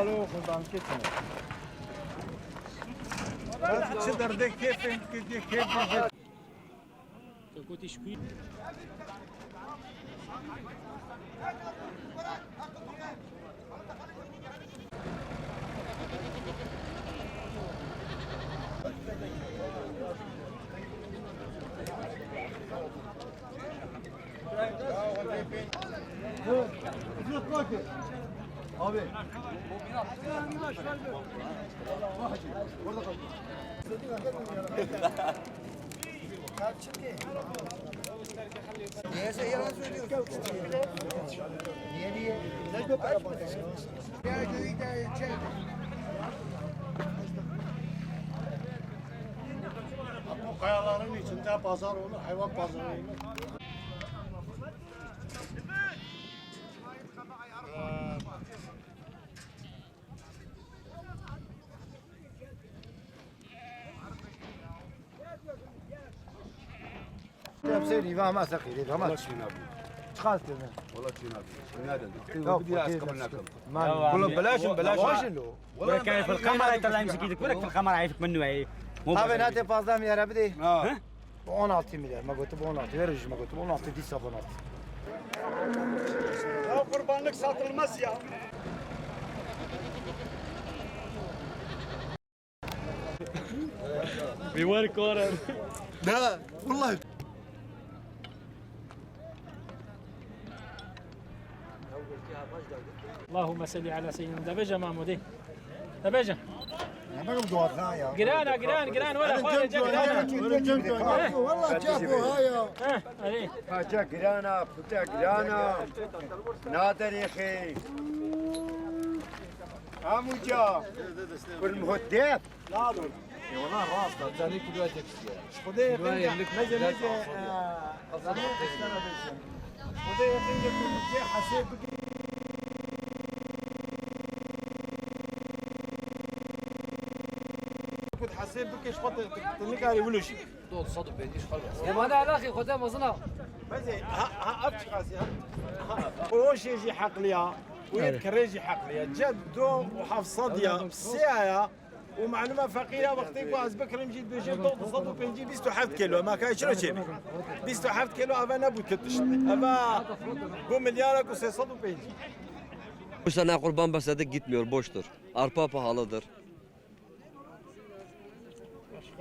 Alo, خدام كتنا. بس تقدر ديك كيف كيف كيف Niyeyse yalan söylüyorsun? Niye niye? Ne çok para Ya köyü de çek. Bu kayaların içinde pazar olur, hayvan pazarı olur. مسيري فاهم ثقيل اذا ما تشينابي تخالف والله تشينابي لا بدي اسكملناكم والله بلاش بلاش ولا كان في القمر يطلع يمسك يدك ولك في القمر عايفك منه عيب طبعا هاتي بازام يا ربدي آه بونالتي مليح ما قلت بونالتي يرجع ما قلت بونالتي ديسا بونالتي قربانك ساط المزيا بيوري كورة لا والله اللهم صل على سيدنا دبجة محمودي دبجة. قران قران قران ولا جا قران والله جابوا هايا ها جا نادر يا أخي. عمو جا والمهدف نادر. والله الراس تاني كل وقت خدي مجي مجي bilsin. Şurada yakınca kırmızı hasip كنت حسيت بك ايش خطر تنك علي ولا شيء بس ها ها ابش خاسي ها وش يجي حقليا ويذكر يجي حقليا جدو وحفصديا بسيايا ومعلومة فقيرة وقتي واز بكر مجيت بيجي ضغط صدو بنجي بيستو حفت كيلو ما كان شنو شيء بيستو حفت كيلو ابا نبو كتش ابا بو مليارك وسي صدو بنجي Bu sene kurban besledik gitmiyor, boştur. Arpa pahalıdır.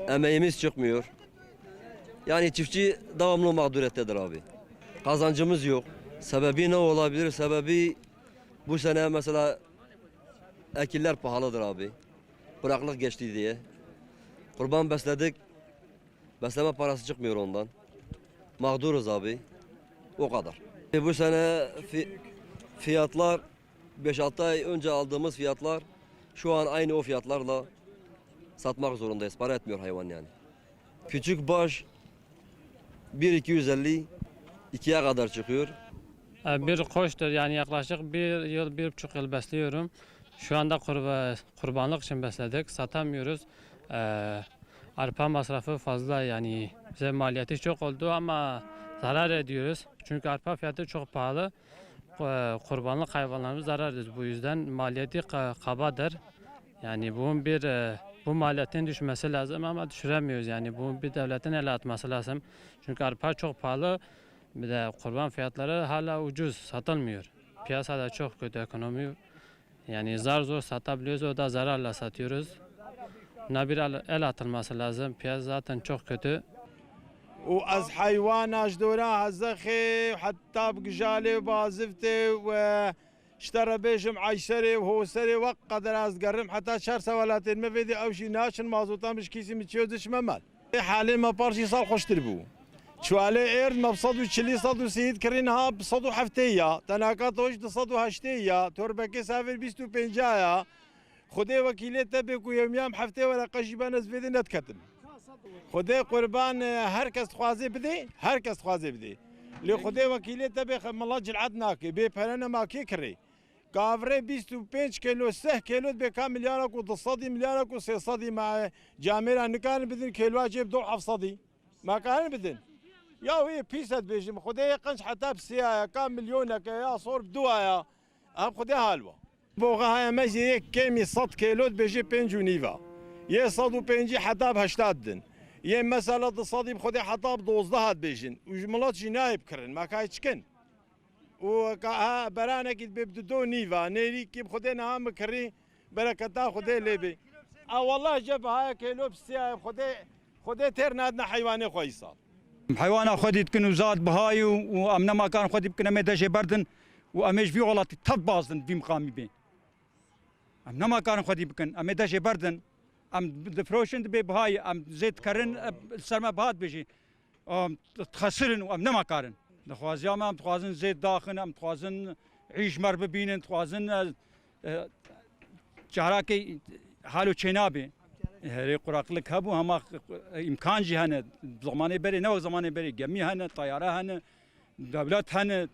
Emeğimiz çıkmıyor. Yani çiftçi devamlı mağduriyettedir abi. Kazancımız yok. Sebebi ne olabilir? Sebebi bu sene mesela ekiller pahalıdır abi. Kuraklık geçti diye. Kurban besledik. Besleme parası çıkmıyor ondan. Mağduruz abi. O kadar. E, Bu sene fi- fiyatlar 5-6 ay önce aldığımız fiyatlar şu an aynı o fiyatlarla satmak zorundayız. Para etmiyor hayvan yani. Küçük baş 1-250 ikiye kadar çıkıyor. Ee, Bir koçtur yani yaklaşık bir yıl, bir buçuk yıl besliyorum. Şu anda kurba, kurbanlık için besledik, satamıyoruz. Ee, arpa masrafı fazla yani bize maliyeti çok oldu ama zarar ediyoruz. Çünkü arpa fiyatı çok pahalı. Ee, Kurbanlık hayvanlarımız zarar ediyoruz. Bu yüzden maliyeti ka- kabadır. Yani bunun bir e, bu maliyetin düşmesi lazım ama düşüremiyoruz. Yani bunun bir devletin el atması lazım. Çünkü arpa çok pahalı. Bir de kurban fiyatları hala ucuz satılmıyor. Piyasada çok kötü ekonomi. Yani zar zor satabiliyoruz o da zararla satıyoruz. Buna bir el- el atılması lazım. Piyasa zaten çok kötü. واز حيوان اجدورا زخي وحتى بقجالي وبازفتي واشترى بيجم عيشري وهو سري وقدر از قرم حتى شهر سوالاتين ما فيدي او شي ناشن مازوطان مش كيسي متشوزش ممال حاليا ما بارشي صار خوش تربو شوالي اير ما بصدو تشلي صدو سيد كرينها بصدو حفتية تناكا توش بصدو هشتية توربكي سافر بيستو بنجايا خدي وكيلي تبكو يوم يوم حفتي ولا قشيبان از فيدي نتكتم خدای قربان هر کس خوازه بده هر کس خوازه بده لی خدای وکیلی تبه ملا جلعت ناکه بی پرنه ما کی کری Gavre 25 kilo, 3 kilo beka milyara ku 200 milyara ku 300 ma e, camira nikarin bidin kilo acib 200 ma karin bidin. Ya ve pisat bejim khude yakınç hatta bsiya kam milyona ka ya sor bdua ya. Am khude halwa. Boğa haya mezi kemi 100 kilo beji 5 univa. Ye 105 hatta 80 din. Ye mesela 200 bkhude hatta 12 had bejin. Ujmalat jinayib kirin ma kay. جی نایب کرن ما کای چکن و که ها برانه که ببدو دو نیوا نیری که بخودی نهام کری برکتا خودی لیبی اه والله جب های کیلو بسیار خودی خودی تر نادنا حیوانی خوی سال حيوانات خودي تكن وزاد بهاي وامنا ما كان خودي بكن امي دجي بردن واميش في غلط تب بازن في مقامي بين امنا ما كان خودي بكن امي دجي بردن ام دفروشن بي بهاي ام زيت كرن سرما بهاد بيجي ام تخسرن وامنا ما كارن دخوازيا ما ام تخوازن زيت داخن ام تخوازن عيش مر ببينن تخوازن جهراكي حالو چنابه هری قراقلک هبو هما امکان جی هنه زمانه بری نه زمانه بری گمی هنه طیاره هنه دولت هنه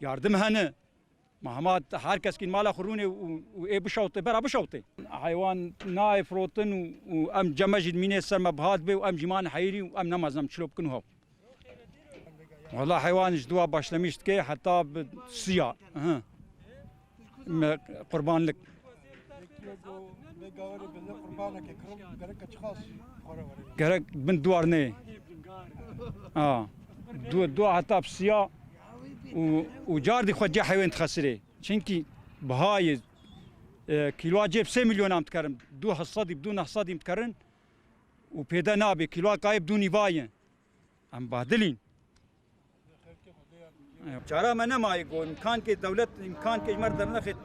yardım هنه محمد هر کس که مال خورونه و ای بشوطه برا بشوطه حیوان نای فروتن و ام جمجد مینه سر مبهات به و ام جمان حیری و ام نمازم چلوب کنو هاو Valla hayvan duva başlamıştı ki hatta siyah. Hı. Kurbanlık. Gerek bin duvar ne? Ha. Du du hatta siyah. U u jardi xwedja hayvan txasire. Çünkü bahayı e, kilo acep 3 milyon am tkarım. Du hasadi bdu hasadi tkarın. U peda nabi kilo kayıp du nivayen. Am badilin. Çara me nemayik o imkan ki devlet imkan ki mer derne xit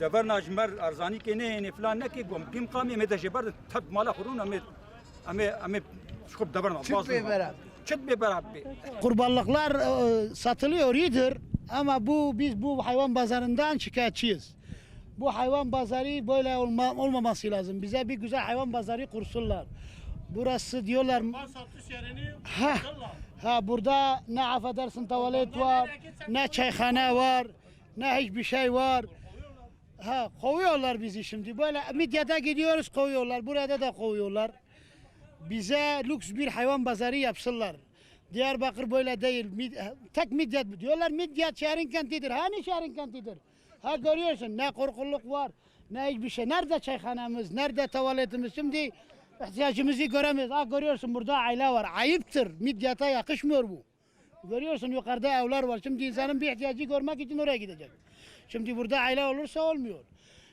deverna jmer arzani ki ne ne filan ne ki gom kim kami me de jeber tab mala xurun ame ame ame şkop deverna bazı. Çıt beraber. Çıt beraber. Kurbanlıklar satılıyor iyidir ama bu biz bu hayvan pazarından şikayetçiyiz. Bu hayvan pazarı böyle olma, olmaması lazım. Bize bir güzel hayvan pazarı kursunlar. Burası diyorlar. Kurban satış yerini ha ha burada ne affedersin tuvalet var, ne çayhane var, ne hiçbir şey var. Ha kovuyorlar bizi şimdi. Böyle midyata gidiyoruz kovuyorlar. Burada da kovuyorlar. Bize lüks bir hayvan pazarı yapsınlar. Diyarbakır böyle değil. Mid- tek midyat? Diyorlar midyat şehrin kentidir. Hani şehrin kentidir? Ha görüyorsun ne korkuluk var, ne hiçbir şey. Nerede çayhanemiz, nerede tuvaletimiz? Şimdi ihtiyacımızı göremiyoruz. Ha görüyorsun burada aile var. Ayıptır. Midyata yakışmıyor bu. Görüyorsun yukarıda evler var. Şimdi insanın bir ihtiyacı görmek için oraya gidecek. Şimdi burada aile olursa olmuyor.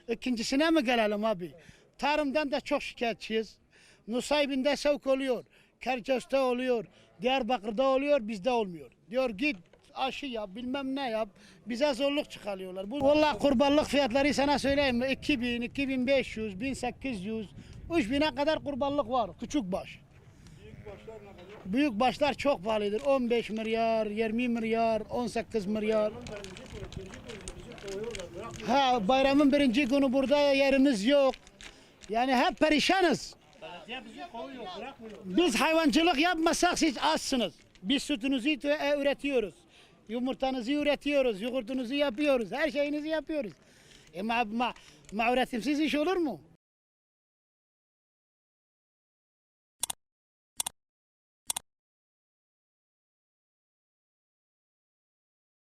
İkincisine mi gelelim abi? Tarımdan da çok şikayetçiyiz. Nusaybin'de sevk oluyor. Kerköz'te oluyor. Diyarbakır'da oluyor, bizde olmuyor. Diyor git aşı yap, bilmem ne yap. Bize zorluk çıkarıyorlar. Bu vallahi kurbanlık fiyatları sana söyleyeyim mi? 2000, 2500, 1800, 3000'e kadar kurbanlık var. Küçük baş. Büyük başlar çok pahalıdır. 15 milyar, 20 milyar, 18 milyar. Ha bayramın birinci günü burada yerimiz yok. Yani hep perişanız. Biz hayvancılık yapmasak siz azsınız. Biz sütünüzü tü- e, üretiyoruz. Yumurtanızı üretiyoruz, yoğurtunuzu yapıyoruz, her şeyinizi yapıyoruz. E ma, ma, ma üretimsiz iş olur mu?